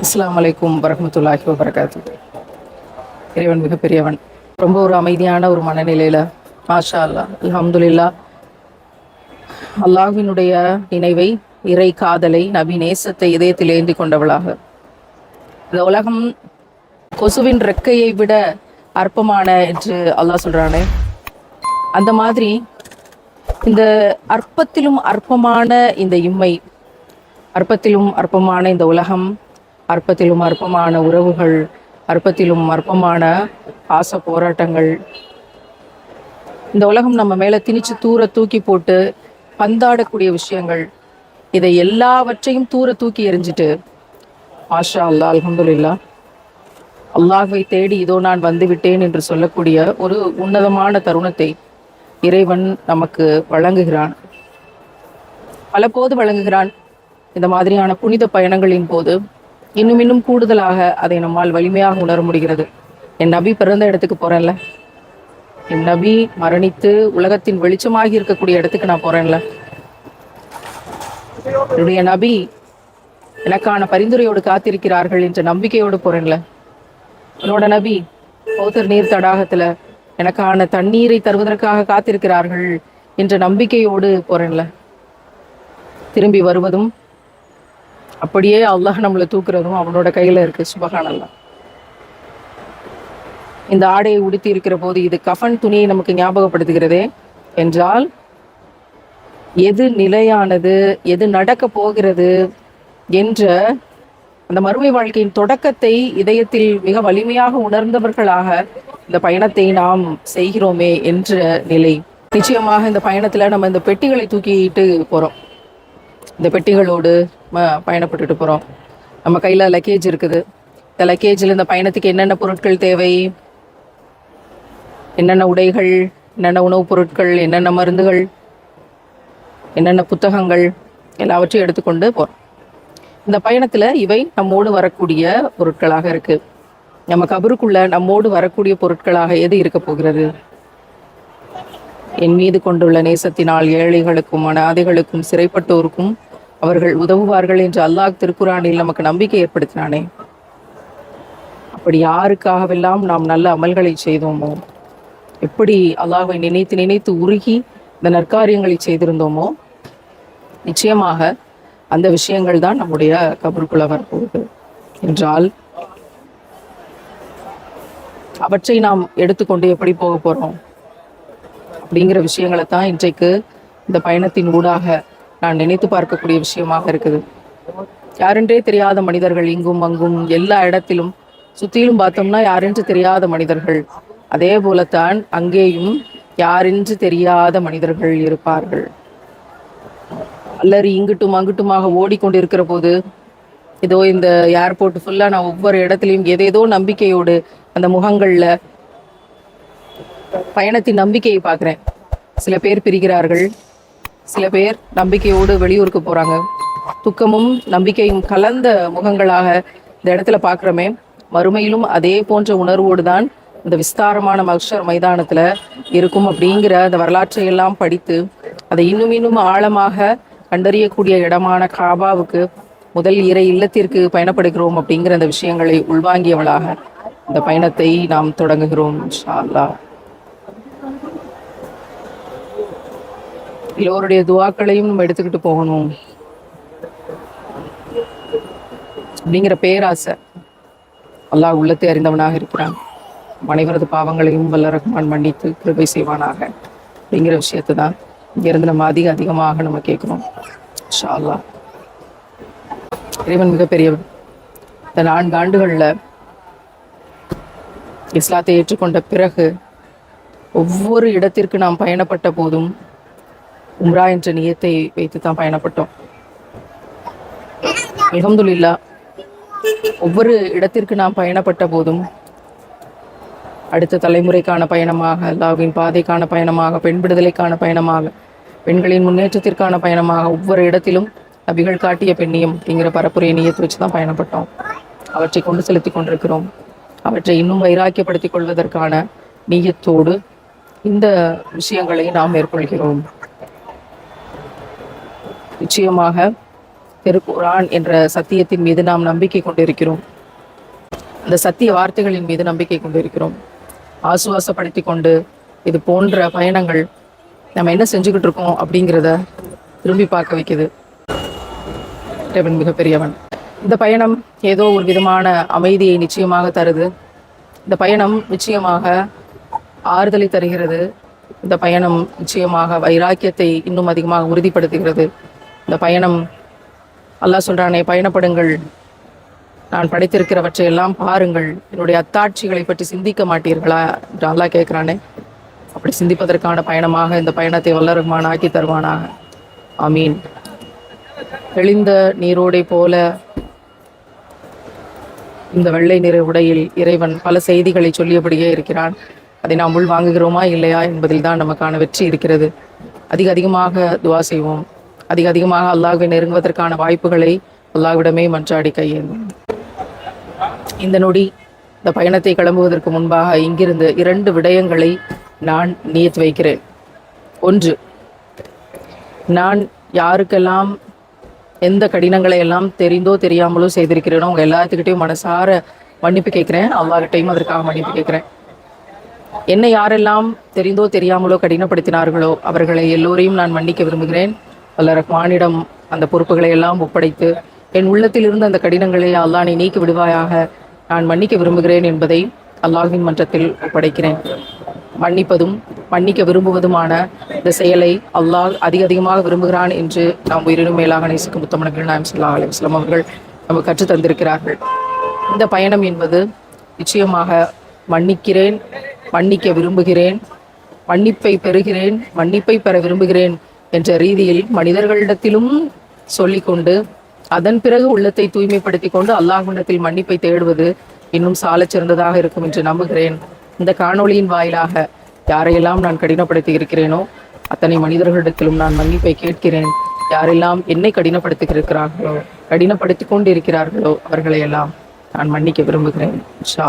அஸ்லாம் வலைக்கும் வரமத்துல்லாஹி வபரகாத்து இறைவன் மிகப்பெரியவன். ரொம்ப ஒரு அமைதியான ஒரு மனநிலையில் மாஷா அல்லா அலமதுல்லா அல்லாஹினுடைய நினைவை இறை காதலை நபி நேசத்தை இதயத்தில் ஏந்தி கொண்டவளாக. இந்த உலகம் கொசுவின் ரெக்கையை விட அற்பமான என்று அல்லாஹ் சொல்றானே. அந்த மாதிரி இந்த அற்பத்திலும் அற்பமான இந்த இம்மை அற்பத்திலும் அற்பமான இந்த உலகம் அற்பத்திலும் அற்பமான உறவுகள் அற்பத்திலும் அற்பமான ஆசை போராட்டங்கள். இந்த உலகம் நம்ம மேலே திணிச்சு தூர தூக்கி போட்டு பந்தாடக்கூடிய விஷயங்கள். இதை எல்லாவற்றையும் தூர தூக்கி எறிஞ்சிட்டு மாஷா அல்லா அலமதுல்லா அல்லாஹை தேடி இதோ நான் வந்து விட்டேன் என்று சொல்லக்கூடிய ஒரு உன்னதமான தருணத்தை இறைவன் நமக்கு வழங்குகிறான். பல போது வழங்குகிறான். இந்த மாதிரியான புனித பயணங்களின் போது இன்னும் இன்னும் கூடுதலாக அதை நம்மால் வலிமையாக உணர முடிகிறது. என் நபி பிறந்த இடத்துக்கு போறேன்ல. என் நபி மரணித்து உலகத்தின் வெளிச்சமாகி இருக்கக்கூடிய இடத்துக்கு நான் போறேன்ல. என்னுடைய நபி எனக்கான பரிந்துரையோடு காத்திருக்கிறார்கள் என்ற நம்பிக்கையோடு போறேன்ல. என்னோட நபி பௌத்தர் நீர் தடாகத்துல எனக்கான தண்ணீரை தருவதற்காக காத்திருக்கிறார்கள் என்ற நம்பிக்கையோடு போறேன்ல. திரும்பி வருவதும் அப்படியே அல்லாஹ் நம்மளை தூக்குறதும் அவனோட கையில இருக்கு சுபகானல்லாம் இந்த ஆடையை உடுத்தி இருக்கிற போது இது கஃபன் துணியை நமக்கு ஞாபகப்படுத்துகிறதே என்றால் எது நிலையானது எது நடக்க போகிறது என்ற அந்த மறுமை வாழ்க்கையின் தொடக்கத்தை இதயத்தில் மிக வலிமையாக உணர்ந்தவர்களாக இந்த பயணத்தை நாம் செய்கிறோமே என்ற நிலை. நிச்சயமாக இந்த பயணத்துல நம்ம இந்த பெட்டிகளை தூக்கிட்டு போறோம். இந்த பெட்டிகளோடு பயணப்பட்டுட்டு போறோம். நம்ம கையில லக்கேஜ் இருக்குது. இந்த லக்கேஜில் இந்த பயணத்துக்கு என்னென்ன பொருட்கள் தேவை? என்னென்ன உடைகள் என்னென்ன உணவுப் பொருட்கள் என்னென்ன மருந்துகள் என்னென்ன புத்தகங்கள் எல்லாவற்றையும் எடுத்துக்கொண்டு போகிறோம் இந்த பயணத்தில் இவை நம்மோடு வரக்கூடிய பொருட்களாக இருக்குது நம்ம கபருக்குள்ள நம்மோடு வரக்கூடிய பொருட்களாக எது இருக்க போகிறது? என் மீது கொண்டுள்ள நேசத்தினால் ஏழைகளுக்கும் அனாதைகளுக்கும் சிறைப்பட்டோருக்கும் அவர்கள் உதவுவார்கள் என்று அல்லாஹ் திருக்குறானில் நமக்கு நம்பிக்கை ஏற்படுத்தினானே. அப்படி யாருக்காகவெல்லாம் நாம் நல்ல அமல்களை செய்தோமோ எப்படி அல்லாஹை நினைத்து நினைத்து உருகி இந்த நற்காரியங்களை செய்திருந்தோமோ நிச்சயமாக அந்த விஷயங்கள் தான் நம்முடைய கபருக்குள்ள வரப்போகுது என்றால் அவற்றை நாம் எடுத்துக்கொண்டு எப்படி போக போகிறோம் அப்படிங்கிற விஷயங்களை தான் இன்றைக்கு இந்த பயணத்தின் ஊடாக நான் நினைத்து பார்க்கக்கூடிய விஷயமாக இருக்குது. யாரென்றே தெரியாத மனிதர்கள் இங்கும் அங்கும் எல்லா இடத்திலும் சுற்றிலும் பார்த்தோம்னா யாரென்று தெரியாத மனிதர்கள். அதே போலத்தான் அங்கேயும் யாரென்று தெரியாத மனிதர்கள் இருப்பார்கள். அல்லறி இங்கிட்டும் அங்கிட்டுமாக ஓடிக்கொண்டிருக்கிற போது ஏதோ இந்த ஏர்போர்ட் ஃபுல்லா நான் ஒவ்வொரு இடத்துலையும் ஏதேதோ நம்பிக்கையோடு அந்த முகங்கள்ல பயணத்தின் நம்பிக்கையை பார்க்குறேன். சில பேர் பிரிகிறார்கள். சில பேர் நம்பிக்கையோடு வெளியூருக்கு போறாங்க. துக்கமும் நம்பிக்கையும் கலந்த முகங்களாக இந்த இடத்துல பார்க்குறோமே. மறுமையிலும் அதே போன்ற உணர்வோடு தான் இந்த விஸ்தாரமான மக்ஷர் மைதானத்துல இருக்கும் அப்படிங்கிற அந்த வரலாற்றை எல்லாம் படித்து அதை இன்னும் இன்னும் ஆழமாக கண்டறியக்கூடிய இடமான காபாவுக்கு முதல் இறை இல்லத்திற்கு பயணப்படுகிறோம் அப்படிங்கிற அந்த விஷயங்களை உள்வாங்கியவளாக இந்த பயணத்தை நாம் தொடங்குகிறோம் இன்ஷா எல்லோருடைய துவாக்களையும் நம்ம எடுத்துக்கிட்டு போகணும். அப்படிங்கிற பேராசை அல்லாஹ் உள்ளத்தை அறிந்தவனாக இருக்கிறான். அனைவரது பாவங்களையும் வல்ல ரஹ்மான் மன்னித்து கிருபை செய்வானாக அப்படிங்கிற விஷயத்தை தான் இங்கிருந்து நம்ம அதிக அதிகமாக நம்ம கேட்குறோம் இன்ஷா இறைவன் மிகப்பெரியவன் இந்த நான்கு ஆண்டுகளில் இஸ்லாத்தை ஏற்றுக்கொண்ட பிறகு ஒவ்வொரு இடத்திற்கு நாம் பயணப்பட்ட போதும் உம்ரா என்ற நியத்தை வைத்து தான் பயணப்பட்டோம். அலமதுல்லா ஒவ்வொரு இடத்திற்கு நாம் பயணப்பட்ட போதும் அடுத்த தலைமுறைக்கான பயணமாக அல்லாவின் பாதைக்கான பயணமாக பெண் விடுதலைக்கான பயணமாக பெண்களின் முன்னேற்றத்திற்கான பயணமாக ஒவ்வொரு இடத்திலும் நபிகள் காட்டிய பெண்ணியம் அப்படிங்கிற பரப்புரை நீயத்தை வச்சு தான் பயணப்பட்டோம். அவற்றை கொண்டு செலுத்தி கொண்டிருக்கிறோம். அவற்றை இன்னும் வைராக்கியப்படுத்திக் கொள்வதற்கான நீயத்தோடு இந்த விஷயங்களை நாம் மேற்கொள்கிறோம். நிச்சயமாக திருக்குரான் என்ற சத்தியத்தின் மீது நாம் நம்பிக்கை கொண்டிருக்கிறோம். அந்த சத்திய வார்த்தைகளின் மீது நம்பிக்கை கொண்டிருக்கிறோம். ஆசுவாசப்படுத்தி கொண்டு இது போன்ற பயணங்கள் நம்ம என்ன செஞ்சுக்கிட்டு இருக்கோம் அப்படிங்கிறத திரும்பி பார்க்க வைக்குது. இறைவன் மிகப்பெரியவன். இந்த பயணம் ஏதோ ஒரு விதமான அமைதியை நிச்சயமாக தருது. இந்த பயணம் நிச்சயமாக ஆறுதலை தருகிறது. இந்த பயணம் நிச்சயமாக வைராக்கியத்தை இன்னும் அதிகமாக உறுதிப்படுத்துகிறது. இந்த பயணம் அல்லாஹ் சொல்றானே பயணப்படுங்கள். நான் படைத்திருக்கிறவற்றை எல்லாம் பாருங்கள். என்னுடைய அத்தாட்சிகளை பற்றி சிந்திக்க மாட்டீர்களா என்று அல்லாஹ் கேட்குறானே. அப்படி சிந்திப்பதற்கான பயணமாக இந்த பயணத்தை வல்லருமான ஆக்கி தருவானாக. ஆமீன். தெளிந்த நீரோடை போல இந்த வெள்ளை நிற உடையில் இறைவன் பல செய்திகளை சொல்லியபடியே இருக்கிறான். அதை நாம் உள் வாங்குகிறோமா இல்லையா என்பதில் தான் நமக்கான வெற்றி இருக்கிறது. அதிக அதிகமாக துவா செய்வோம். அதிக அதிகமாக அல்லாஹ்வை நெருங்குவதற்கான வாய்ப்புகளை அல்லாஹ்விடமே மன்றாடி கையேந்தும். இந்த நொடி இந்த பயணத்தை கிளம்புவதற்கு முன்பாக இங்கிருந்து இரண்டு விடயங்களை நான் நியத்து வைக்கிறேன். ஒன்று நான் யாருக்கெல்லாம் எந்த கடினங்களை எல்லாம் தெரிந்தோ தெரியாமலோ செய்திருக்கிறேனோ உங்க எல்லாத்துக்கிட்டையும் மனசார மன்னிப்பு கேட்கிறேன். அல்லாஹ்கிட்டையும் அதற்காக மன்னிப்பு கேட்கிறேன். என்னை யாரெல்லாம் தெரிந்தோ தெரியாமலோ கடினப்படுத்தினார்களோ அவர்களை எல்லோரையும் நான் மன்னிக்க விரும்புகிறேன். அல்ல ரஹ்மானிடம் அந்த பொறுப்புகளை எல்லாம் ஒப்படைத்து என் உள்ளத்தில் இருந்த அந்த கடினங்களை அல்லாஹ் நீ நீக்கி விடுவாயாக நான் மன்னிக்க விரும்புகிறேன் என்பதை அல்லாஹின் மன்றத்தில் ஒப்படைக்கிறேன். மன்னிப்பதும் மன்னிக்க விரும்புவதுமான இந்த செயலை அல்லாஹ் அதிக அதிகமாக விரும்புகிறான் என்று நாம் உயிரினும் மேலாக நேசிக்கும் முத்தமனங்கள் நாயம் சொல்லா அலிஸ்லாம் அவர்கள் நமக்கு கற்றுத் தந்திருக்கிறார்கள். இந்த பயணம் என்பது நிச்சயமாக மன்னிக்கிறேன் மன்னிக்க விரும்புகிறேன் மன்னிப்பை பெறுகிறேன் மன்னிப்பை பெற விரும்புகிறேன் என்ற ரீதியில் மனிதர்களிடத்திலும் சொல்லிக்கொண்டு அதன் பிறகு உள்ளத்தை தூய்மைப்படுத்தி கொண்டு அல்லாஹ்விடத்தில் மன்னிப்பை தேடுவது இன்னும் சாலச் சிறந்ததாக இருக்கும் என்று நம்புகிறேன். இந்த காணொளியின் வாயிலாக யாரையெல்லாம் நான் கடினப்படுத்தி இருக்கிறேனோ அத்தனை மனிதர்களிடத்திலும் நான் மன்னிப்பை கேட்கிறேன். யாரெல்லாம் என்னை கடினப்படுத்துகிறார்களோ கடினப்படுத்தி கொண்டு இருக்கிறார்களோ அவர்களை எல்லாம் நான் மன்னிக்க விரும்புகிறேன். இன்ஷா